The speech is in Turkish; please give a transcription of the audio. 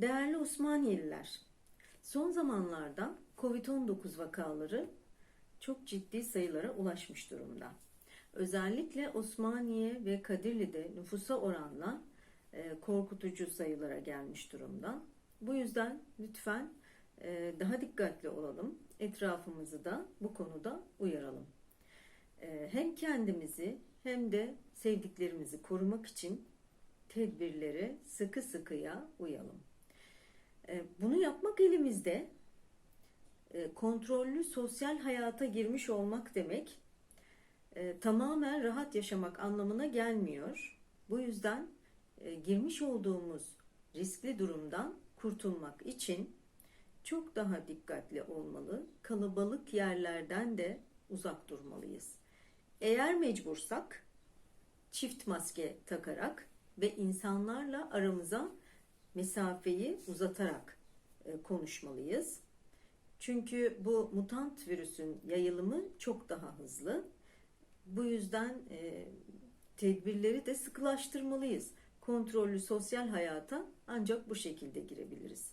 Değerli Osmaniyeliler, son zamanlarda COVID-19 vakaları çok ciddi sayılara ulaşmış durumda. Özellikle Osmaniye ve Kadirli'de nüfusa oranla e, korkutucu sayılara gelmiş durumda. Bu yüzden lütfen e, daha dikkatli olalım. Etrafımızı da bu konuda uyaralım. E, hem kendimizi hem de sevdiklerimizi korumak için tedbirlere sıkı sıkıya uyalım. E, Bunu yapmak elimizde. E, Kontrollü sosyal hayata girmiş olmak demek e, tamamen rahat yaşamak anlamına gelmiyor. Bu yüzden girmiş olduğumuz riskli durumdan kurtulmak için çok daha dikkatli olmalı. Kalabalık yerlerden de uzak durmalıyız. Eğer mecbursak çift maske takarak ve insanlarla aramıza mesafeyi uzatarak e, konuşmalıyız. Çünkü bu mutant virüsün yayılımı çok daha hızlı. Bu yüzden e, tedbirleri de sıkılaştırmalıyız. Kontrollü sosyal hayata ancak bu şekilde girebiliriz.